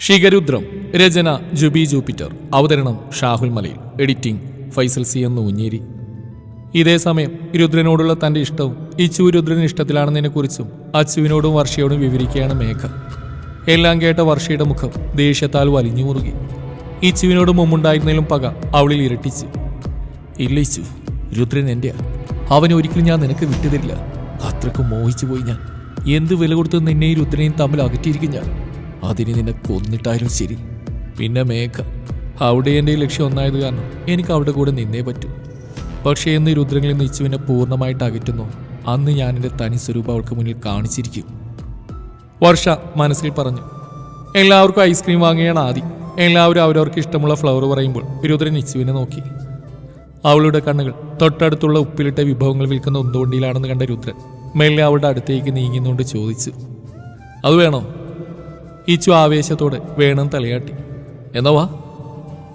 ഷിഗരുദ്രം രചന Jubi Jupiter അവതരണം ഷാഹുൽ മലയിൽ editing Faisal C എന്ന് ഊഞ്ഞേരി ഇതേ സമയം രുദ്രനോടുള്ള തന്റെ ഇഷ്ടവും ഇച്ചു രുദ്രൻ ഇഷ്ടത്തിലാണെന്നതിനെക്കുറിച്ചും അച്ചുവിനോടും വർഷയോടും വിവരിക്കുകയാണ് മേഘ. എല്ലാം കേട്ട വർഷയുടെ മുഖം ദേഷ്യത്താൽ വലിഞ്ഞു മുറുകി. ഇച്ചുവിനോട് മുമ്പുണ്ടായിരുന്നതിലും പക അവളിൽ ഇരട്ടിച്ചു. ഇല്ല ഇച്ചു രുദ്രൻ എന്റെയാ. അവനെ ഒരിക്കലും ഞാൻ നിനക്ക് വിട്ടുതരില്ല അത്രക്കും മോഹിച്ചു പോയി ഞാൻ. എന്ത് വില കൊടുത്ത് നിന്നെയും രുദ്രനെയും തമ്മിൽ അകറ്റിയിരിക്കും ഞാൻ? അതിന് നിന്നെ കൊന്നിട്ടായാലും ശരി. പിന്നെ മേഘ അവിടെ എന്റെ ലക്ഷ്യം ഒന്നായത് കാരണം എനിക്ക് അവിടെ കൂടെ നിന്നേ പറ്റൂ. പക്ഷേ എന്ന് രുദ്രങ്ങളിൽ നിന്ന് ഇച്ചുവിനെ പൂർണമായിട്ട് അകറ്റുന്നു. അന്ന് ഞാൻ എന്റെ തനി സ്വരൂപം അവൾക്ക് മുന്നിൽ കാണിച്ചിരിക്കും. വർഷ മനസ്സിൽ പറഞ്ഞു എല്ലാവർക്കും ഐസ്ക്രീം വാങ്ങിയാണ് ആദ്യം എല്ലാവരും അവരവർക്ക് ഇഷ്ടമുള്ള ഫ്ലവർ പറയുമ്പോൾ രുദ്രൻ ഇച്ചുവിനെ നോക്കി. അവളുടെ കണ്ണുകൾ തൊട്ടടുത്തുള്ള ഉപ്പിലിട്ട വിഭവങ്ങൾ വിൽക്കുന്ന ഒന്നുകൊണ്ടിയിലാണെന്ന് കണ്ട രുദ്രൻ മെല്ലെ അവളുടെ അടുത്തേക്ക് നീങ്ങുന്നുകൊണ്ട് ചോദിച്ചു അത് വേണോ? ഇച്ചു ആവേശത്തോടെ വേണം തലയാട്ടി. എന്നാ വാ.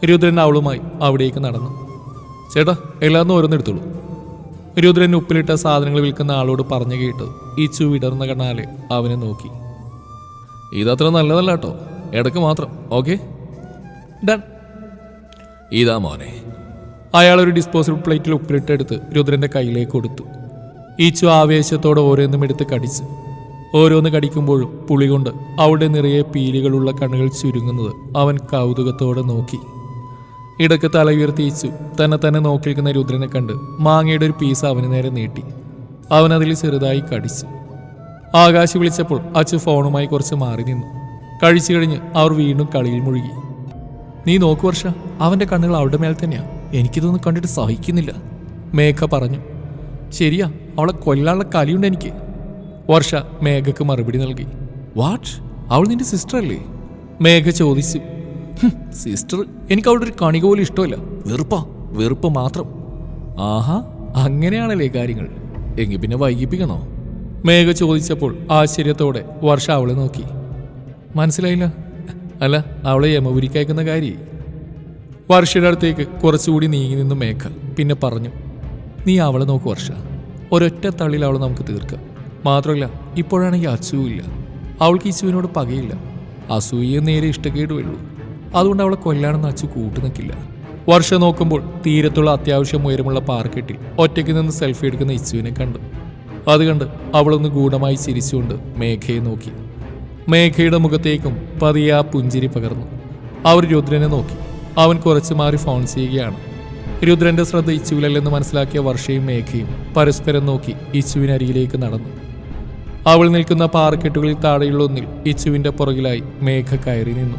രുദ്രൻ അവളുമായി അവിടേക്ക് നടന്നു. ചേട്ടാ എല്ലാന്നും ഓരോന്നെടുത്തോളൂ രുദ്രൻ ഉപ്പിലിട്ട സാധനങ്ങൾ വിൽക്കുന്ന ആളോട് പറഞ്ഞു കേട്ടു ഈച്ചു വിടർന്ന കണ്ണാലെ അവനെ നോക്കി. ഇതത്ര നല്ലതല്ല കേട്ടോ. ഇടയ്ക്ക് മാത്രം ഓക്കെ? ഡൺ. ഇതാ മോനെ. അയാൾ ഒരു ഡിസ്പോസിബിൾ പ്ലേറ്റിൽ ഉപ്പിലിട്ടെടുത്ത് രുദ്രന്റെ കയ്യിലേക്ക് കൊടുത്തു. ഈച്ചു ആവേശത്തോടെ ഓരോന്നും എടുത്ത് കടിച്ചു. ഓരോന്ന് കടിക്കുമ്പോഴും പുളികൊണ്ട് അവിടെ നിറയെ പീലികളുള്ള കണ്ണുകൾ ചുരുങ്ങുന്നത് അവൻ കൗതുകത്തോടെ നോക്കി. ഇടയ്ക്ക് തല ഉയർത്തിയിച്ചു. തന്നെ തന്നെ നോക്കിയിരിക്കുന്ന രുദ്രനെ കണ്ട് മാങ്ങയുടെ ഒരു പീസ് അവന് നേരെ നീട്ടി. അവനതിൽ ചെറുതായി കടിച്ചു. ആകാശ് വിളിച്ചപ്പോൾ അച്ഛൻ ഫോണുമായി കുറച്ച് മാറി നിന്നു. കഴിച്ചു കഴിഞ്ഞ് അവർ വീണ്ടും കളിയിൽ മുഴുകി. നീ നോക്കു വർഷ അവന്റെ കണ്ണുകൾ അവളുടെ മേൽ തന്നെയാ. എനിക്കിതൊന്നും കണ്ടിട്ട് സഹിക്കുന്നില്ല. മേഘ പറഞ്ഞു. ശരിയാ അവളെ കൊല്ലാനുള്ള കലിയുണ്ട് എനിക്ക്. വർഷ മേഘക്ക് മറുപടി നൽകി. വാട്ട് അവൾ നിന്റെ സിസ്റ്റർ അല്ലേ? മേഘ ചോദിച്ചു. സിസ്റ്റർ എനിക്ക് അവളുടെ ഒരു കണിക പോലും ഇഷ്ടമല്ല. വെറുപ്പ വെറുപ്പ് മാത്രം. ആഹാ അങ്ങനെയാണല്ലേ കാര്യങ്ങൾ. എങ്കിൽ പിന്നെ വൈകിപ്പിക്കണോ? മേഘ ചോദിച്ചപ്പോൾ ആശ്ചര്യത്തോടെ വർഷ അവളെ നോക്കി. മനസ്സിലായില്ല. അല്ല അവളെ യമപുരിക്കയക്കുന്ന കാര്യേ. വർഷയുടെ അടുത്തേക്ക് കുറച്ചുകൂടി നീങ്ങി നിന്നു മേഘ. പിന്നെ പറഞ്ഞു നീ അവളെ നോക്ക് വർഷ. ഒരൊറ്റ തള്ളിൽ അവളെ നമുക്ക് തീർക്കാം. മാത്രമല്ല ഇപ്പോഴാണെങ്കിൽ അച്ചുവില്ല അവൾക്ക് ഇച്ചുവിനോട് പകയില്ല. അസൂയെ നേരെ ഇഷ്ടക്കേട് ഉള്ളൂ അതുകൊണ്ട് അവളെ കൊല്ലാണെന്ന് അച്ചു കൂട്ടു നിൽക്കില്ല. വർഷ നോക്കുമ്പോൾ തീരത്തുള്ള അത്യാവശ്യം ഉയരമുള്ള പാർക്കെട്ടിൽ ഒറ്റയ്ക്ക് നിന്ന് സെൽഫി എടുക്കുന്ന ഇച്ചുവിനെ കണ്ടു. അത് കണ്ട് അവളൊന്ന് ഗൂഢമായി ചിരിച്ചുകൊണ്ട് മേഘയെ നോക്കി. മേഘയുടെ മുഖത്തേക്കും പതിയെ ആ പുഞ്ചിരി പകർന്നു. അവർ രുദ്രനെ നോക്കി. അവൻ കുറച്ചു മാറി ഫോൺ ചെയ്യുകയാണ്. രുദ്രന്റെ ശ്രദ്ധ ഇച്ചുവിലല്ലെന്ന് മനസ്സിലാക്കിയ വർഷയും മേഘയും പരസ്പരം നോക്കി ഇച്ചുവിനരികിലേക്ക് നടന്നു. അവൾ നിൽക്കുന്ന പാറക്കെട്ടുകളിൽ താഴെയുള്ള ഒന്നിൽ ഇച്ചുവിന്റെ പുറകിലായി മേഘ കയറി നിന്നു.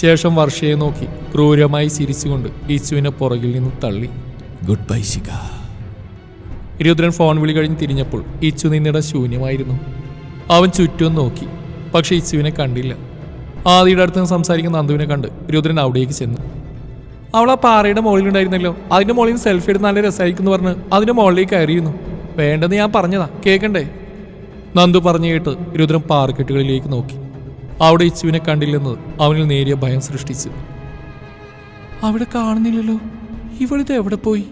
ശേഷം വർഷയെ നോക്കി ക്രൂരമായി ചിരിച്ചുകൊണ്ട് ഇച്ചുവിനെ പുറകിൽ നിന്ന് തള്ളി. Good bye Shikha. Rudran phone വിളി കഴിഞ്ഞ് തിരിഞ്ഞപ്പോൾ ഇച്ചു നിന്നിടം ശൂന്യമായിരുന്നു. അവൻ ചുറ്റും നോക്കി പക്ഷെ ഇച്ചുവിനെ കണ്ടില്ല. ആദിയുടെ അടുത്ത് സംസാരിക്കുന്ന നന്ദുവിനെ കണ്ട് രുദ്രൻ അവിടേക്ക് ചെന്നു. അവൾ ആ പാറയുടെ മുകളിലുണ്ടായിരുന്നല്ലോ അതിന്റെ മുകളിൽ നിന്ന് സെൽഫി എടുത്ത് നല്ല രസമായിരിക്കും എന്ന് പറഞ്ഞ് അതിന്റെ മുകളിലേക്ക് കയറിയിരുന്നു. വേണ്ടെന്ന് ഞാൻ പറഞ്ഞതാ കേൾക്കണ്ടേ നന്ദു പറഞ്ഞു കേട്ട് രുദ്രൻ പാറക്കെട്ടുകളിലേക്ക് നോക്കി. അവിടെ ഇച്ചുവിനെ കണ്ടില്ലെന്നത് അവനിൽ നേരിയ ഭയം സൃഷ്ടിച്ചു. അവിടെ കാണുന്നില്ലല്ലോ. ഇവളിത് എവിടെ പോയി?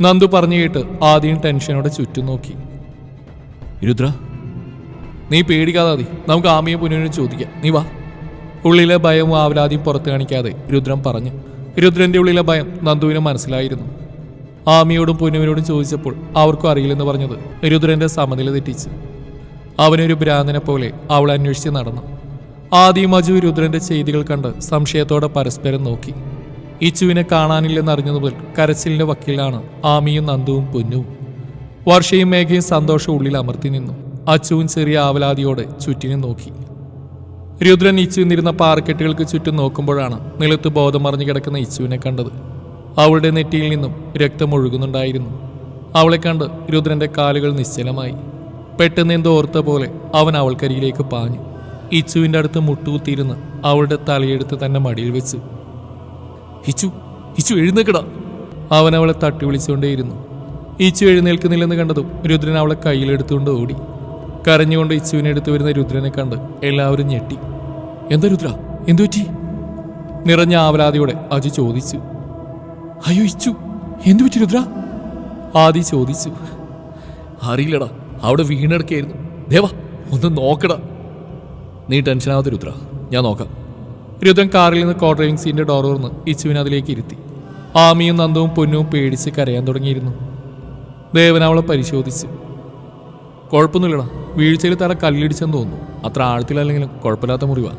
നന്ദു പറഞ്ഞു കേട്ട് ആദ്യം ടെൻഷനോടെ ചുറ്റും നോക്കി. രുദ്ര? നീ പേടിക്കാതെ മതി. നമുക്ക് ആമിയെ പുനരും ചോദിക്കാം. നീ വാ. ഉള്ളിലെ ഭയവും ആവലാതിയും പുറത്ത് കാണിക്കാതെ രുദ്രൻ പറഞ്ഞു. രുദ്രന്റെ ഉള്ളിലെ ഭയം നന്ദുവിന് മനസ്സിലായിരുന്നു. ആമിയോടും പുനുവിനോടും ചോദിച്ചപ്പോൾ അവർക്കും അറിയില്ലെന്ന് പറഞ്ഞത് രുദ്രന്റെ സമനില തെറ്റിച്ചു. അവനൊരു ഭ്രാന്തനെ പോലെ അവൾ അന്വേഷിച്ച് നടന്നു. ആദ്യം അജു രുദ്രന്റെ ചെയ്തികൾ കണ്ട് സംശയത്തോടെ പരസ്പരം നോക്കി. ഇച്ചുവിനെ കാണാനില്ലെന്ന് അറിഞ്ഞതു മുതൽ കരച്ചിലിന്റെ വക്കീലാണ് ആമിയും നന്ദുവും പൊന്നുവും വർഷയും മേഘയും സന്തോഷം ഉള്ളിൽ അമർത്തി നിന്നു. അച്ചുവും ചെറിയ ആവലാതിയോടെ ചുറ്റിനെ നോക്കി. രുദ്രൻ ഇച്ചു നിന്നിരുന്ന പാറക്കെട്ടുകൾക്ക് ചുറ്റും നോക്കുമ്പോഴാണ് നിലത്ത് ബോധം മറിഞ്ഞു കിടക്കുന്ന ഇച്ചുവിനെ കണ്ടത്. അവളുടെ നെറ്റിയിൽ നിന്നും രക്തം ഒഴുകുന്നുണ്ടായിരുന്നു. അവളെ കണ്ട് രുദ്രന്റെ കാലുകൾ നിശ്ചലമായി. പെട്ടെന്ന് എന്തോ ഓർത്ത പോലെ അവൻ അവൾക്കരികിലേക്ക് പാഞ്ഞു. ഇച്ചുവിന്റെ അടുത്ത് മുട്ടുകുത്തിയിരുന്ന് അവളുടെ തലയെടുത്ത് തന്നെ മടിയിൽ വെച്ച് ഇച്ചു ഇച്ചു എഴുന്നേക്കടാ. അവൻ അവളെ തട്ടി വിളിച്ചുകൊണ്ടേയിരുന്നു. ഇച്ചു എഴുന്നേൽക്കുന്നില്ലെന്ന് കണ്ടതും രുദ്രൻ അവളെ കയ്യിലെടുത്തുകൊണ്ട് ഓടി. കരഞ്ഞുകൊണ്ട് ഇച്ചുവിനെ എടുത്തു വരുന്ന രുദ്രനെ കണ്ട് എല്ലാവരും ഞെട്ടി. എന്താ രുദ്ര? എന്തു പറ്റി? നിറഞ്ഞ ആവലാതിയോടെ അജു ചോദിച്ചു. അയ്യോ ഇച്ചു എന്തു പറ്റി രുദ്ര? ആദി ചോദിച്ചു. അറിയില്ലടാ അവിടെ വീണെടുക്കായിരുന്നു ദേവാ ഒന്ന് നോക്കടാ. നീ ടെൻഷനാവാതെ രുദ്ര. ഞാൻ നോക്കാം. രുദ്രൻ കാറിൽ നിന്ന് കോ ഡ്രൈവിംഗ് സീറ്റിന്റെ ഡോർ തുറന്ന് ഇച്ചുവിനെ അതിലേക്ക് ഇരുത്തി. ആമിയും നന്ദവും പൊന്നും പേടിച്ച് കരയാൻ തുടങ്ങിയിരുന്നു. ദേവൻ അവളെ പരിശോധിച്ചു. കുഴപ്പമൊന്നുമില്ലടാ. വീഴ്ചയിൽ തല കല്ലിടിച്ചെന്ന് തോന്നുന്നു. അത്ര ആഴത്തിലല്ലെങ്കിലും കുഴപ്പമില്ലാത്ത മുറിവാ.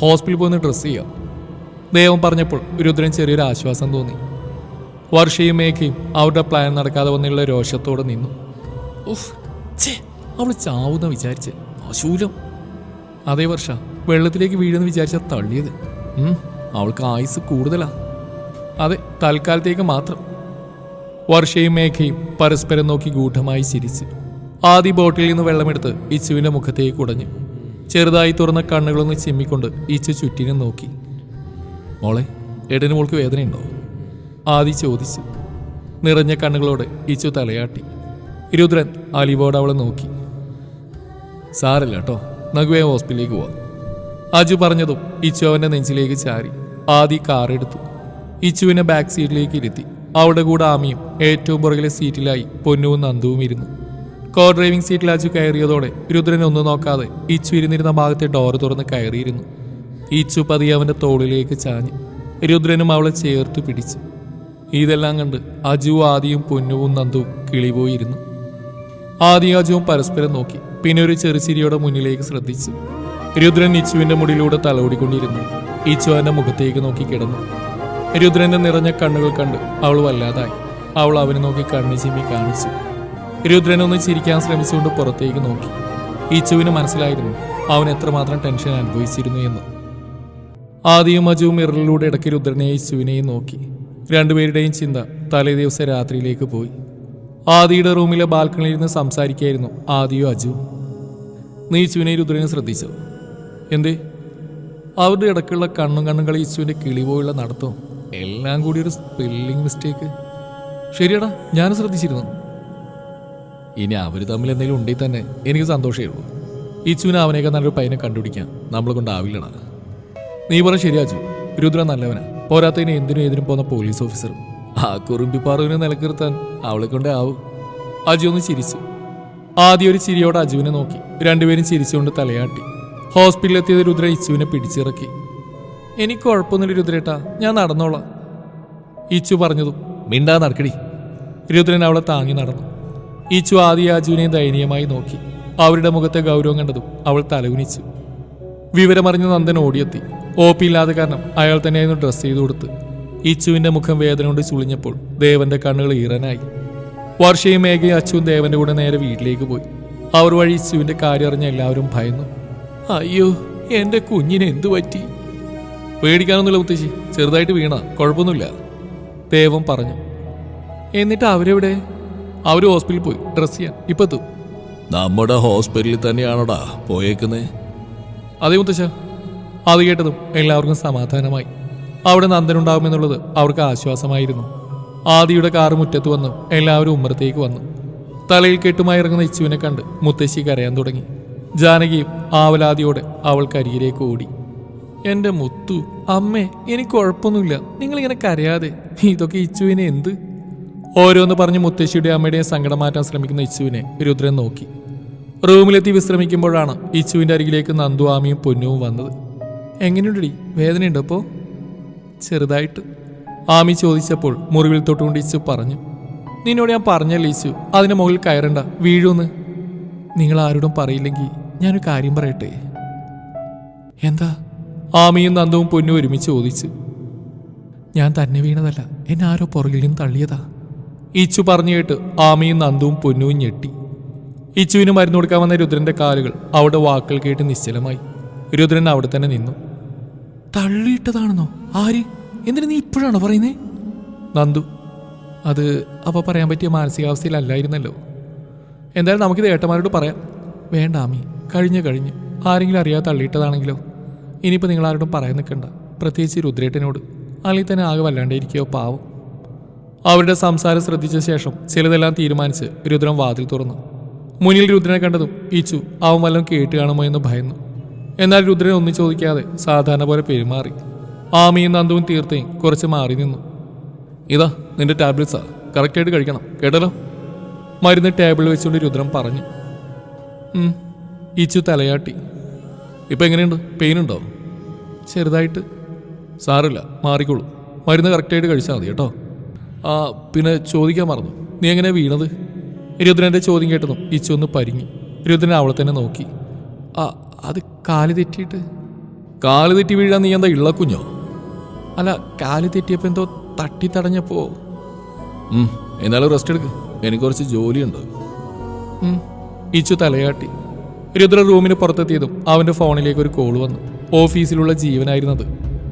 ഹോസ്പിറ്റലിൽ പോയി ഡ്രസ്സ് ചെയ്യാം. ദേവൻ പറഞ്ഞപ്പോൾ രുദ്രൻ ചെറിയൊരു ആശ്വാസം തോന്നി. വർഷയും മേഘയും അവരുടെ പ്ലാൻ നടക്കാതെ വന്നുള്ള രോഷത്തോടെ നിന്നു. ഉഫ് ഛേ അവൾ ചാവുന്ന വിചാരിച്ച്. അശൂലം. അതേ വർഷ വെള്ളത്തിലേക്ക് വീഴുന്ന വിചാരിച്ച തള്ളിയത്. അവൾക്ക് ആയുസ് കൂടുതലാ. അതെ തൽക്കാലത്തേക്ക് മാത്രം. വർഷയും മേഘയും പരസ്പരം നോക്കി ഗൂഢമായി ചിരിച്ച് ആദ്യ ബോട്ടിൽ നിന്ന് വെള്ളമെടുത്ത് ഇച്ചുവിന്റെ മുഖത്തേക്ക് ഉടഞ്ഞു ചെറുതായി തുറന്ന കണ്ണുകളൊന്ന് ചിമ്മിക്കൊണ്ട് ഇച്ചു ചുറ്റിനും നോക്കി. മോളെ എടന് മോൾക്ക് വേദനയുണ്ടോ? ആദി ചോദിച്ചു നിറഞ്ഞ കണ്ണുകളോടെ ഇച്ചു തലയാട്ടി. രുദ്രൻ അലിവോട് അവളെ നോക്കി. സാറില്ല കേട്ടോ നഗുവേ ഹോസ്പിറ്റലിലേക്ക് പോവാം. അജു പറഞ്ഞതും ഇച്ചു അവന്റെ നെഞ്ചിലേക്ക് ചാരി. ആദി കാറെടുത്തു. ഇച്ചുവിനെ ബാക്ക് സീറ്റിലേക്ക് ഇരുത്തി അവിടെ കൂടെ ആമിയും ഏറ്റവും പുറകിലെ സീറ്റിലായി പൊന്നുവും നന്ദുവും ഇരുന്നു. കോ ഡ്രൈവിംഗ് സീറ്റിൽ അജു കയറിയതോടെ രുദ്രൻ ഒന്നും നോക്കാതെ ഇച്ചു ഇരുന്നിരുന്ന ഭാഗത്തെ ഡോർ തുറന്ന് കയറിയിരുന്നു. ഇച്ചു പതിയെ അവന്റെ തോളിലേക്ക് ചാഞ്ഞു. രുദ്രനും അവളെ ചേർത്ത് പിടിച്ചു. ഇതെല്ലാം കണ്ട് അജു ആദിയും പൊന്നുവും നന്ദുവും കിളിപോയിരുന്നു ആദ്യം അജുവും പരസ്പരം നോക്കി. പിന്നെ ഒരു ചെറുചിരിയോടെ മുന്നിലേക്ക് ശ്രദ്ധിച്ചു. രുദ്രൻ ഇച്ചുവിന്റെ മുടിയിലൂടെ തലോടിക്കൊണ്ടിരുന്നു. ഇച്ചു അവന്റെ മുഖത്തേക്ക് നോക്കി കിടന്നു. രുദ്രന്റെ നിറഞ്ഞ കണ്ണുകൾ കണ്ട് അവൾ വല്ലാതായി. അവൾ അവനെ നോക്കി കണ്ണു ചിമ്മി കാണിച്ചു. രുദ്രൻ ഒന്ന് ചിരിക്കാൻ ശ്രമിച്ചുകൊണ്ട് പുറത്തേക്ക് നോക്കി. ഇച്ചുവിന് മനസ്സിലായിരുന്നു അവൻ എത്രമാത്രം ടെൻഷൻ അനുഭവിച്ചിരുന്നു എന്ന്. ആദ്യവും അജുവും മിററിലൂടെ ഇടയ്ക്ക് രുദ്രനെയും ഇച്ചുവിനെയും നോക്കി. രണ്ടുപേരുടെയും ചിന്ത തലേ ദിവസം രാത്രിയിലേക്ക് പോയി. ആദിയുടെ റൂമിലെ ബാൽക്കണിയിൽ നിന്ന് സംസാരിക്കായിരുന്നു ആദിയോ നീ ഇശുവിനെ രുദ്രനെ ശ്രദ്ധിച്ചു. എന്തേ? അവരുടെ ഇടയ്ക്കുള്ള കണ്ണും കണ്ണും കളി ഇച്ചുവിന്റെ കിളി പോയുള്ള നടത്തവും. എല്ലാം കൂടി ഒരു സ്പെല്ലിംഗ് മിസ്റ്റേക്ക് ശരിയടാ ഞാനും ശ്രദ്ധിച്ചിരുന്നു. ഇനി അവർ തമ്മിൽ എന്തെങ്കിലും ഉണ്ടെങ്കിൽ തന്നെ എനിക്ക് സന്തോഷമേ ഉള്ളൂ. ഇച്ചുവിന് അവനേക്കാൾ നല്ലൊരു പയ്യനെ കണ്ടുപിടിക്കാൻ നമ്മളെ കൊണ്ടാവില്ലടാ. നീ പറ ശരിയാച്ചു രുദ്ര നല്ലവനാ. പോരാത്തതിന് എന്തിനും എതിനും പോകുന്ന പോലീസ് ഓഫീസറും. ആ കുറുമ്പിപ്പാറുവിനെ നിലക്കിർത്താൻ അവളെ കൊണ്ടേ ആവും. അജു ഒന്ന് ചിരിച്ചു. ആദ്യം ഒരു ചിരിയോടെ അജുവിനെ നോക്കി. രണ്ടുപേരും ചിരിച്ചുകൊണ്ട് തലയാട്ടി. ഹോസ്പിറ്റലിൽ എത്തിയത് രുദ്ര ഇച്ചുവിനെ പിടിച്ചിറക്കി. എനിക്ക് കുഴപ്പമൊന്നുമില്ല രുദ്രേട്ടാ. ഞാൻ നടന്നോളാം. ഇച്ചു പറഞ്ഞതും മിണ്ടാ നടക്കടി. രുദ്രൻ അവളെ താങ്ങി നടന്നു. ഇച്ചു ആദ്യ അജുവിനെ ദയനീയമായി നോക്കി. അവരുടെ മുഖത്തെ ഗൗരവം കണ്ടതും അവൾ തലകുനിച്ചു. വിവരമറിഞ്ഞ് നന്ദൻ ഓടിയെത്തി. ഒ പി കാരണം അയാൾ തന്നെയായിരുന്നു ഡ്രസ്സ് ചെയ്തു കൊടുത്ത് ഇച്ചുവിന്റെ മുഖം വേദന കൊണ്ട് ചുളിഞ്ഞപ്പോൾ ദേവന്റെ കണ്ണുകൾ ഈറനായി. വർഷയും മേഘയും അച്ചുവും ദേവന്റെ കൂടെ നേരെ വീട്ടിലേക്ക് പോയി. അവർ വഴി ഇച്ചുവിന്റെ കാര്യം അറിഞ്ഞ എല്ലാവരും ഭയന്നു. അയ്യോ എന്റെ കുഞ്ഞിനെ എന്തു പറ്റി? പേടിക്കാനൊന്നുമില്ല മുത്തശ്ശി. ചെറുതായിട്ട് വീണ. കുഴപ്പമൊന്നുമില്ല. ദേവൻ പറഞ്ഞു. എന്നിട്ട് അവരെവിടെ? അവർ ഹോസ്പിറ്റലിൽ പോയി. ഡ്രസ് ചെയ്യാൻ. ഇപ്പൊ നമ്മുടെ ഹോസ്പിറ്റലിൽ തന്നെയാണോടാ പോയേക്കുന്നേ? അതേ മുത്തശ്ശ. അത് കേട്ടതും എല്ലാവർക്കും സമാധാനമായി. അവിടെ നന്ദനുണ്ടാകുമെന്നുള്ളത് അവർക്ക് ആശ്വാസമായിരുന്നു. ആദിയുടെ കാറ് മുറ്റത്ത് വന്നു എല്ലാവരും ഉമ്മറത്തേക്ക് വന്നു. തലയിൽ കെട്ടുമായി ഇറങ്ങുന്ന ഇച്ചുവിനെ കണ്ട് മുത്തശ്ശി കരയാൻ തുടങ്ങി. ജാനകിയും ആവലാതിയോടെ കരിയിലേക്ക് ഓടി. എന്റെ മുത്തു അമ്മേ എനിക്ക് കുഴപ്പമൊന്നുമില്ല. നിങ്ങളിങ്ങനെ കരയാതെ. ഇതൊക്കെ ഇച്ചുവിനെ എന്ത്? ഓരോന്ന് പറഞ്ഞ് മുത്തശ്ശിയുടെ അമ്മയുടെയും സങ്കടം മാറ്റാൻ ശ്രമിക്കുന്ന ഇച്ചുവിനെ രുദ്രൻ നോക്കി. റൂമിലെത്തി വിശ്രമിക്കുമ്പോഴാണ് ഇച്ചുവിന്റെ അരികിലേക്ക് നന്ദു ആമിയും പൊന്നുവും വന്നത്. എങ്ങനെയുണ്ടടി വേദനയുണ്ടോ അപ്പോ ചെറുതായിട്ട്. ആമി ചോദിച്ചപ്പോൾ മുറിവിൽ തൊട്ടുകൊണ്ട് ഇച്ചു പറഞ്ഞു നിന്നോട് ഞാൻ പറഞ്ഞല്ലേ ഇച്ചു അതിന് മുകളിൽ കയറണ്ട വീഴുന്ന്. നിങ്ങൾ ആരോടും പറയില്ലെങ്കിൽ ഞാനൊരു കാര്യം പറയട്ടെ? എന്താ? ആമിയും നന്ദവും പൊന്നും ഒരുമിച്ച് ചോദിച്ചു. ഞാൻ തന്നെ വീണതല്ല എന്നെ ആരോ പുറകിൽ നിന്ന് തള്ളിയതാ. ഇച്ചു പറഞ്ഞു കേട്ട് ആമിയും നന്ദവും പൊന്നുവും ഞെട്ടി. ഇച്ചുവിന് മരുന്ന് കൊടുക്കാൻ വന്ന രുദ്രന്റെ കാലുകൾ അവിടെ വാക്കുകൾ കേട്ട് നിശ്ചലമായി. രുദ്രൻ അവിടെ തന്നെ നിന്നു. തള്ളിയിട്ടതാണെന്നോ? ആര്? എന്തിനു നീ ഇപ്പോഴാണോ പറയുന്നേ? നന്ദു അത് അവ പറയാൻ പറ്റിയ മാനസികാവസ്ഥയിലല്ലായിരുന്നല്ലോ. എന്തായാലും നമുക്കിത് ഏട്ടന്മാരോട് പറയാം. വേണ്ട ആമി കഴിഞ്ഞു കഴിഞ്ഞു. ആരെങ്കിലും അറിയാതെ തള്ളിയിട്ടതാണെങ്കിലോ? ഇനിയിപ്പോൾ നിങ്ങൾ ആരോടും പറയാൻ നിൽക്കണ്ട. പ്രത്യേകിച്ച് രുദ്രേട്ടനോട്. അല്ലെങ്കിൽ തന്നെ ആകെ വല്ലാണ്ടിരിക്കുകയോ പാവം. അവരുടെ സംസാരം ശ്രദ്ധിച്ച ശേഷം ചിലതെല്ലാം തീരുമാനിച്ച് രുദ്രം വാതിൽ തുറന്നു. മുന്നിൽ രുദ്രനെ കണ്ടതും ഈച്ചു അവൻ വല്ലതും കേട്ട് കാണുമോ? എന്ന് ഭയന്നു. എന്നാൽ രുദ്രൻ ഒന്നും ചോദിക്കാതെ സാധാരണ പോലെ പെരുമാറി. ആമിയും നന്ദുവും തീർത്തേയും കുറച്ച് മാറി നിന്നു. ഇതാ നിന്റെ ടാബ്ലറ്റ്സാ കറക്റ്റായിട്ട് കഴിക്കണം. കേട്ടല്ലോ? മരുന്ന് ടേബിളിൽ വെച്ചുകൊണ്ട് രുദ്രൻ പറഞ്ഞു. ഇച്ചു തലയാട്ടി. ഇപ്പം എങ്ങനെയുണ്ട്? പെയിൻ ഉണ്ടോ? ചെറുതായിട്ട്. സാറില്ല മാറിക്കോളൂ. മരുന്ന് കറക്റ്റായിട്ട് കഴിച്ചാൽ മതി കേട്ടോ. ആ പിന്നെ ചോദിക്കാൻ മറന്നു. നീ എങ്ങനെ വീണത്? രുദ്രന്റെ ചോദ്യം കേട്ടതും ഇച്ചു ഒന്ന് പരിങ്ങി. രുദ്രൻ അവളെ തന്നെ നോക്കി. അത് കാൽ തെറ്റിയിട്ട്. കാൽ തെറ്റി വീഴാൻ നീ എന്താ ഇള്ളക്കുഞ്ഞോ? അല്ല കാൽ തെറ്റിയപ്പോൾ എന്തോ തട്ടി തടഞ്ഞപ്പോ. എന്നാലും റെസ്റ്റ് എടുക്ക്. എനിക്ക് കുറച്ച് ജോലിയുണ്ട്. ഇച്ചു തലയാട്ടി. രുദ്ര റൂമിന് പുറത്തെത്തിയതും അവന്റെ ഫോണിലേക്ക് ഒരു കോൾ വന്നു. ഓഫീസിലുള്ള ജീവനായിരുന്നത്.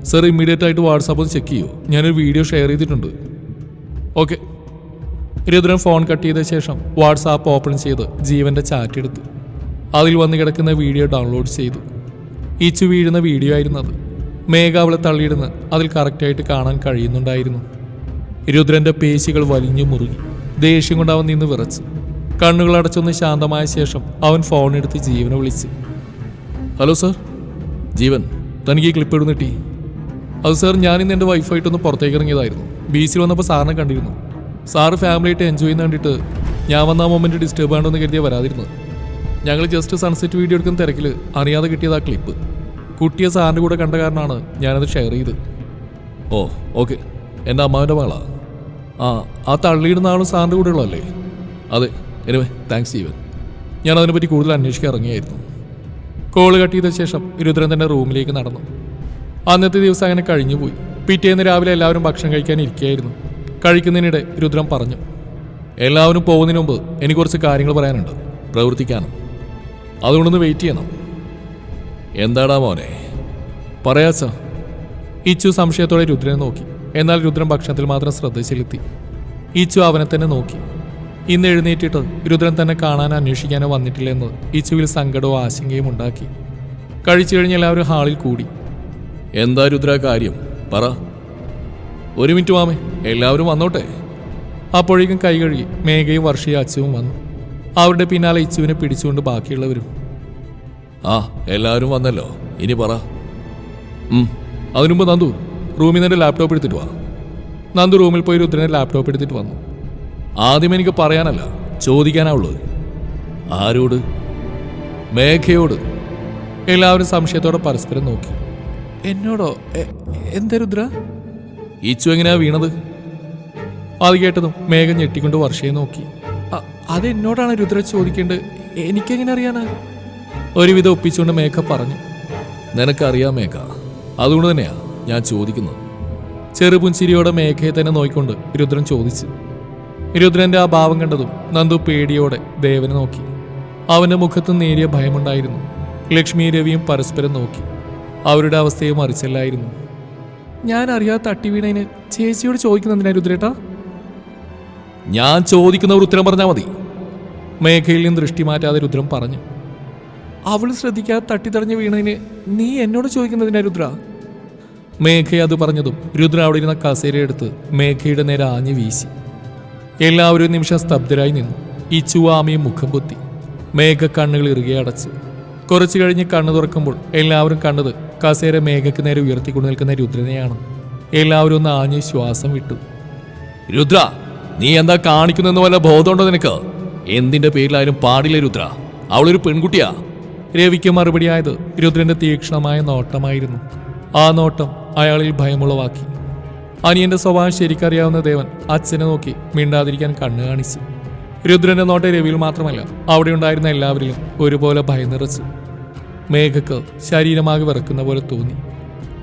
സർ ഇമ്മീഡിയറ്റ് ആയിട്ട് വാട്സാപ്പ് ഒന്ന് ചെക്ക് ചെയ്യൂ. ഞാനൊരു വീഡിയോ ഷെയർ ചെയ്തിട്ടുണ്ട്. ഓക്കെ. രുദ്രൻ ഫോൺ കട്ട് ചെയ്ത ശേഷം വാട്സാപ്പ് ഓപ്പൺ ചെയ്ത് ജീവന്റെ ചാറ്റ് എടുത്തു. അതിൽ വന്ന് കിടക്കുന്ന വീഡിയോ ഡൗൺലോഡ് ചെയ്തു. ഈച്ചു വീഴുന്ന വീഡിയോ ആയിരുന്നു അത്. മേഘ അവളെ തള്ളിയിടുന്ന് അതിൽ കറക്റ്റായിട്ട് കാണാൻ കഴിയുന്നുണ്ടായിരുന്നു. രുദ്രന്റെ പേശികൾ വലിഞ്ഞു മുറുകി ദേഷ്യം കൊണ്ട് അവൻ നിന്ന് വിറച്ചു. കണ്ണുകൾ അടച്ചൊന്ന് ശാന്തമായ ശേഷം അവൻ ഫോൺ എടുത്ത് ജീവനെ വിളിച്ച്. ഹലോ സർ ജീവൻ തനിക്ക് ഈ ക്ലിപ്പ് ഇടുന്നിട്ടി അത് സാർ ഞാൻ ഇന്ന് എന്റെ വൈഫായിട്ടൊന്ന് പുറത്തേക്ക് ഇറങ്ങിയതായിരുന്നു. ബീച്ചിൽ വന്നപ്പോൾ സാറിനെ കണ്ടിരുന്നു. സാറ് ഫാമിലിയായിട്ട് എൻജോയ് ചെയ്യുന്ന കണ്ടിട്ട് ഞാൻ വന്ന ആ മൊമെന്റ് ഡിസ്റ്റർബ് ആണെന്ന് കരുതിയാൽ വരാതിരുന്നത്. ഞങ്ങൾ ജസ്റ്റ് സൺസെറ്റ് വീഡിയോ എടുക്കുന്ന തിരക്കിൽ അറിയാതെ കിട്ടിയത് ആ ക്ലിപ്പ് കുട്ടിയെ സാറിന്റെ കൂടെ കണ്ട കാരണമാണ് ഞാനത് ഷെയർ ചെയ്ത്. ഓ ഓക്കെ എന്റെ അമ്മാവന്റെ മകളാ. ആ ആ തള്ളിയിടുന്ന ആളും സാറിന്റെ കൂടെ ഉള്ളതല്ലേ? അതെ എനിവേ താങ്ക്സ് ജീവൻ ഞാൻ അതിനെപ്പറ്റി കൂടുതൽ അന്വേഷിക്കാൻ ഇറങ്ങിയായിരുന്നു. കോൾ കട്ട് ചെയ്ത ശേഷം രുദ്രൻ തന്നെ റൂമിലേക്ക് നടന്നു. അന്നത്തെ ദിവസം അങ്ങനെ കഴിഞ്ഞുപോയി. പിറ്റേന്ന് രാവിലെ എല്ലാവരും ഭക്ഷണം കഴിക്കാൻ ഇരിക്കുകയായിരുന്നു. കഴിക്കുന്നതിനിടെ രുദ്രൻ പറഞ്ഞു എല്ലാവരും പോകുന്നതിന് മുമ്പ് എനിക്ക് കുറച്ച് കാര്യങ്ങൾ പറയാനുണ്ട്. പ്രവർത്തിക്കാനും. അതുകൊണ്ടൊന്ന് വെയിറ്റ് ചെയ്യണം. എന്താടാ മോനെ? പറയാച്ച ഇച്ചു സംശയത്തോടെ രുദ്രനെ നോക്കി. എന്നാൽ രുദ്രൻ ഭക്ഷണത്തിൽ മാത്രം ശ്രദ്ധ ചെലുത്തി ഇച്ചു അവനെ തന്നെ നോക്കി. ഇന്ന് എഴുന്നേറ്റിട്ട് രുദ്രൻ തന്നെ കാണാൻ അന്വേഷിക്കാനോ വന്നിട്ടില്ലെന്ന് ഇച്ചുവിൽ സങ്കടവും ആശങ്കയും ഉണ്ടാക്കി. കഴിച്ചു കഴിഞ്ഞ് എല്ലാവരും ഹാളിൽ കൂടി. എന്താ രുദ്ര കാര്യം? പറ. ഒരു മിനിറ്റ് മാമേ എല്ലാവരും വന്നോട്ടെ? അപ്പോഴേക്കും കൈ കഴുകി മേഘയും വർഷയും അച്ചുവും വന്നു. അവരുടെ പിന്നാലെ ഇച്ചുവിനെ പിടിച്ചുകൊണ്ട് ബാക്കിയുള്ളവരും. ആ എല്ലാവരും വന്നല്ലോ. ഇനി പറ. അതിനുമ്പ് നന്ദു റൂമിൽ നിന്ന് ലാപ്ടോപ്പ് എടുത്തിട്ട് വാ. നന്ദു റൂമിൽ പോയി രുദ്രനെ ലാപ്ടോപ്പ് എടുത്തിട്ട് വന്നു. ആദ്യം എനിക്ക് പറയാനല്ല ചോദിക്കാനാ ഉള്ളത്. ആരോട്? മേഘയോട്. എല്ലാവരും സംശയത്തോടെ പരസ്പരം നോക്കി. എന്നോടോ? എന്താ രുദ്ര? ഈച്ചു എങ്ങനെയാ വീണത്? അത് കേട്ടതും മേഘം ഞെട്ടിക്കൊണ്ട് വർഷയെ നോക്കി. "അ- അത് എന്നോടാണ് രുദ്ര ചോദിക്കേണ്ടത്? എനിക്കെങ്ങനെ അറിയാനാ? ഒരുവിധം ഒപ്പിച്ചുകൊണ്ട് മേഘ പറഞ്ഞു. നിനക്കറിയാം മേഘ അതുകൊണ്ട് തന്നെയാ ഞാൻ ചോദിക്കുന്നത്. ചെറുപുഞ്ചിരിയോടെ മേഘയെ തന്നെ നോക്കിക്കൊണ്ട് രുദ്രൻ ചോദിച്ചു. രുദ്രന്റെ ആ ഭാവം കണ്ടതും നന്ദു പേടിയോടെ ദേവനെ നോക്കി. അവന്റെ മുഖത്ത് നേരിയ ഭയമുണ്ടായിരുന്നു. ലക്ഷ്മി രവിയും പരസ്പരം നോക്കി. അവരുടെ അവസ്ഥയെ മറിച്ചല്ലായിരുന്നു. ഞാൻ അറിയാതെ തട്ടി വീണതിന് ചേച്ചിയോട് ചോദിക്കുന്നതിനാ രുദ്രേട്ടാ? ഞാൻ ചോദിക്കുന്നവർ ഉത്തരം പറഞ്ഞാൽ മതി. മേഘയിൽ നിന്ന് ദൃഷ്ടി മാറ്റാതെ രുദ്രം പറഞ്ഞു അവൾ ശ്രദ്ധിക്കാതെ തട്ടിത്തടഞ്ഞ് വീണതിന് നീ എന്നോട് ചോദിക്കുന്നതിനാ രുദ്ര? മേഘ അത് പറഞ്ഞതും രുദ്ര അവിടെ ഇരുന്ന കസേരയെടുത്ത് മേഘയുടെ നേരെ ആഞ്ഞു വീശി. എല്ലാവരും നിമിഷം സ്തബ്ധരായി നിന്നു. ഈ ചുവാമിയും മുഖം പൊത്തി. മേഘ കണ്ണുകൾ ഇറുകെ അടച്ചു. കുറച്ചു കഴിഞ്ഞ് കണ്ണു തുറക്കുമ്പോൾ എല്ലാവരും കണ്ടത് കസേര മേഘയ്ക്ക് നേരെ ഉയർത്തിക്കൊണ്ട് നിൽക്കുന്ന രുദ്രനെയാണ്. എല്ലാവരും ഒന്ന് ആഞ്ഞ് ശ്വാസം വിട്ടു. രുദ്ര നീ എന്താ കാണിക്കുന്നെന്ന് വല്ല ബോധമുണ്ടോ നിനക്ക്? എന്തിന്റെ പേരിലായാലും പാടില്ല രുദ്ര? അവളൊരു പെൺകുട്ടിയാ. രവിക്ക് മറുപടിയായത് രുദ്രന്റെ തീക്ഷണമായ നോട്ടമായിരുന്നു. ആ നോട്ടം അയാളിൽ ഭയമുളവാക്കി. അനിയന്റെ സ്വഭാവം ശരിക്കറിയാവുന്ന ദേവൻ അച്ഛനെ നോക്കി മിണ്ടാതിരിക്കാൻ കണ്ണു കാണിച്ചു. രുദ്രന്റെ നോട്ടം രവിയിൽ മാത്രമല്ല അവിടെ ഉണ്ടായിരുന്ന എല്ലാവരിലും ഒരുപോലെ ഭയം നിറച്ചു മേഘക്ക് ശരീരമാകെ വിറക്കുന്ന പോലെ തോന്നി.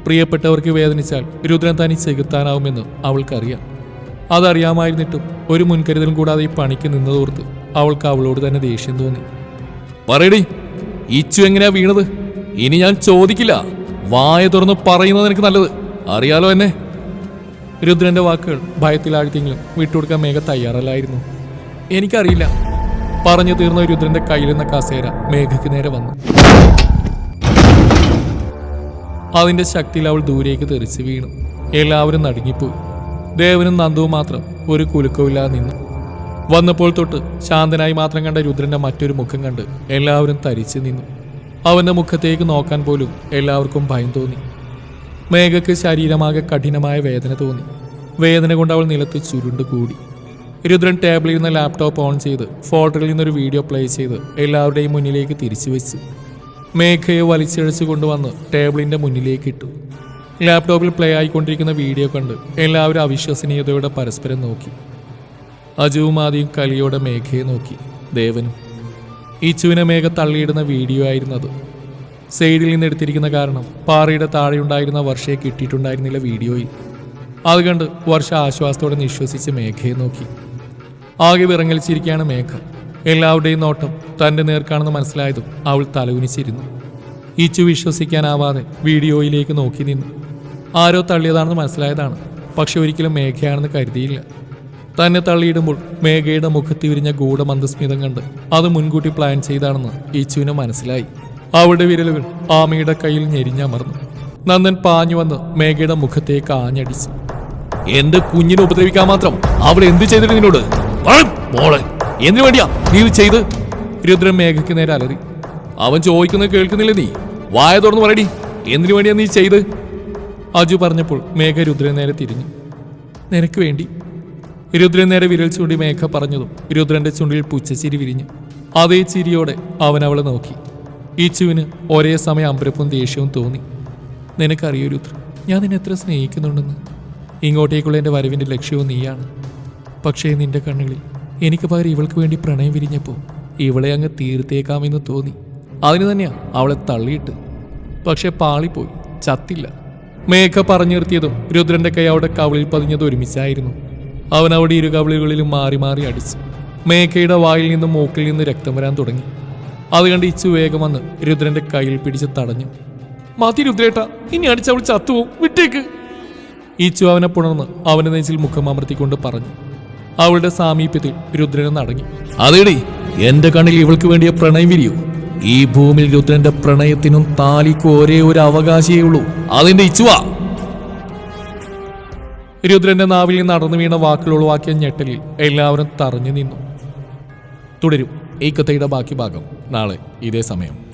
പ്രിയപ്പെട്ടവർക്ക് വേദനിച്ചാൽ രുദ്രൻ തനി ചെകുത്താനാവുമെന്ന് അവൾക്കറിയാം. അതറിയാമായിരുന്നിട്ടും ഒരു മുൻകരുതലും കൂടാതെ ഈ പണിക്ക് നിന്നതോർത്ത് അവൾക്ക് അവളോട് തന്നെ ദേഷ്യം തോന്നി. പറയടി ഇച്ചു എങ്ങനെയാ വീണത്? ഇനി ഞാൻ ചോദിക്കില്ല. വായ തുറന്ന് പറയുന്നത് എനിക്ക് നല്ലത്. അറിയാലോ എന്നെ? രുദ്രന്റെ വാക്കുകൾ ഭയത്തിലാഴ്ത്തിയെങ്കിലും വിട്ടുകൊടുക്കാൻ മേഘ തയ്യാറല്ലായിരുന്നു. എനിക്കറിയില്ല. പറഞ്ഞു തീർന്ന രുദ്രന്റെ കയ്യിലെന്ന കസേര മേഘയ്ക്ക് നേരെ വന്നു. അതിന്റെ ശക്തിയിൽ അവൾ ദൂരേക്ക് തെറിച്ച് വീണു. എല്ലാവരും നടുങ്ങിപ്പോയി. ദേവനും നന്ദുവും മാത്രം ഒരു കുലുക്കമില്ലാതെ നിന്നു. വന്നപ്പോൾ തൊട്ട് ശാന്തനായി മാത്രം കണ്ട രുദ്രന്റെ മറ്റൊരു മുഖം കണ്ട് എല്ലാവരും തരിച്ചു നിന്നു. അവന്റെ മുഖത്തേക്ക് നോക്കാൻ പോലും എല്ലാവർക്കും ഭയം തോന്നി. മേഘയ്ക്ക് ശരീരമാകെ കഠിനമായ വേദന തോന്നി. വേദന കൊണ്ട് അവൾ നിലത്ത് ചുരുണ്ട് കൂടി. രുദ്രൻ ടേബിളിൽ നിന്ന് ലാപ്ടോപ്പ് ഓൺ ചെയ്ത് ഫോൾഡറിൽ നിന്നൊരു വീഡിയോ പ്ലേ ചെയ്ത് എല്ലാവരുടെയും മുന്നിലേക്ക് തിരിച്ചു വെച്ചു. മേഘയെ വലിച്ചിഴച്ചു കൊണ്ടുവന്ന് ടേബിളിന്റെ മുന്നിലേക്ക് ഇട്ടു. ലാപ്ടോപ്പിൽ പ്ലേ ആയിക്കൊണ്ടിരിക്കുന്ന വീഡിയോ കണ്ട് എല്ലാവരും അവിശ്വസനീയതയോടെ പരസ്പരം നോക്കി. അജുവും കലിയോടെ മേഘയെ നോക്കി. ദേവനും ഇച്ചുവിനെ മേഘ തള്ളിയിടുന്ന വീഡിയോ ആയിരുന്നു അത്. സൈഡിൽ നിന്ന് എടുത്തിരിക്കുന്ന കാരണം പാറയുടെ താഴെയുണ്ടായിരുന്ന വർഷയെ കിട്ടിയിട്ടുണ്ടായിരുന്നില്ല വീഡിയോയിൽ. അത് കണ്ട് വർഷ ആശ്വാസത്തോടെ നിശ്വസിച്ച് മേഘയെ നോക്കി. ആകെ വിറങ്ങലിച്ചിരിക്കുകയാണ് മേഘ. എല്ലാവരുടെയും നോട്ടം തന്റെ നേർക്കാണെന്ന് മനസ്സിലായതും അവൾ തലകുനിച്ചിരുന്നു. ഈച്ചു വിശ്വസിക്കാനാവാതെ വീഡിയോയിലേക്ക് നോക്കി നിന്നു. ആരോ തള്ളിയതാണെന്ന് മനസ്സിലായതാണ്. പക്ഷെ ഒരിക്കലും മേഘയാണെന്ന് കരുതിയില്ല. തന്നെ തള്ളിയിടുമ്പോൾ മേഘയുടെ മുഖത്ത് വിരിഞ്ഞ ഗൂഢമന്ദസ്മിതം കണ്ട് അത് മുൻകൂട്ടി പ്ലാൻ ചെയ്താണെന്ന് ഈച്ചുവിന് മനസ്സിലായി. അവളുടെ വിരലുകൾ ആമയുടെ കയ്യിൽ ഞെരിഞ്ഞമർന്നു. നന്ദൻ പാഞ്ഞു വന്ന് മേഘയുടെ മുഖത്തേക്ക് ആഞ്ഞടിച്ചു. എന്റെ കുഞ്ഞിനെ ഉപദ്രവിക്കാൻ മാത്രം അവൾ എന്ത് ചെയ്തിട്ട് നിന്നോട്? മോളെ എന്തിനു വേണ്ടിയാ നീ ഇത് ചെയ്ത്? രുദ്രൻ മേഘയ്ക്ക് നേരെ അലറി. അവൻ ചോദിക്കുന്നത് കേൾക്കുന്നില്ല നീ? വായ തുറന്ന് പറയടി. എന്തിനു വേണ്ടിയാ നീ ചെയ്ത്? അജു പറഞ്ഞപ്പോൾ മേഘ രുദ്രൻ നേരെ തിരിഞ്ഞു. നിനക്ക് വേണ്ടി രുദ്രൻ നേരെ വിരൽ ചൂണ്ടി മേഘ പറഞ്ഞതും രുദ്രന്റെ ചുണ്ടിൽ പുച്ചച്ചിരി വിരിഞ്ഞു. അതേ ചിരിയോടെ അവൻ അവളെ നോക്കി. ഈച്ചുവിന് ഒരേ സമയം അമ്പരപ്പും ദേഷ്യവും തോന്നി. നിനക്കറിയോ രുദ്ര ഞാൻ നിന്നെ എത്ര സ്നേഹിക്കുന്നുണ്ടെന്ന്? ഇങ്ങോട്ടേക്കുള്ള എന്റെ വരവിന്റെ ലക്ഷ്യവും നീയാണ്. പക്ഷേ നിന്റെ കണ്ണുകളിൽ എനിക്ക് പകരം ഇവൾക്ക് വേണ്ടി പ്രണയം വിരിഞ്ഞപ്പോൾ ഇവളെ അങ്ങ് തീർത്തേക്കാമെന്ന് തോന്നി. അതിന് തന്നെയാ അവളെ തള്ളിയിട്ട്. പക്ഷെ പാളിപ്പോയി ചത്തില്ല. മേഘ പറഞ്ഞു നിർത്തിയതും രുദ്രന്റെ കൈ അവിടെ കവളിൽ പതിഞ്ഞത് ഒരുമിച്ചായിരുന്നു. അവൻ അവിടെ ഇരു കവിളുകളിലും മാറി മാറി അടിച്ചു. മേഘയുടെ വായിൽ നിന്നും മൂക്കിൽ നിന്ന് രക്തം വരാൻ തുടങ്ങി. അത് കണ്ട് ഇച്ചു വേഗം വന്ന് രുദ്രന്റെ കയ്യിൽ പിടിച്ച് തടഞ്ഞു. മതി രുദ്രേട്ട ഇനി അടിച്ചവൾ ചത്തുപോകും. വിട്ടേക്ക്. ഈച്ചു അവനെ പുണർന്ന് അവന്റെ നെഞ്ചിൽ മുഖം അമർത്തിക്കൊണ്ട് പറഞ്ഞു. അവളുടെ സാമീപ്യത്തിൽ രുദ്രനെ നടങ്ങി. അതേടി എന്റെ കണ്ണിൽ ഇവൾക്ക് വേണ്ടിയ പ്രണയം വിരിയൂ. ഈ ഭൂമിയിൽ രുദ്രന്റെ പ്രണയത്തിനും താലിക്കും ഒരേ ഒരു അവകാശിയേ ഉള്ളൂ. അതിന്റെ ഇച്ചുവാ രുദ്രന്റെ നാവിൽ നടന്നു വീണ വാക്കുകൾ ഒഴിവാക്കിയ ഞെട്ടലിൽ എല്ലാവരും തറഞ്ഞു നിന്നു. തുടരും. ഈ കഥയുടെ ബാക്കി ഭാഗം. നാളെ ഇതേ സമയം.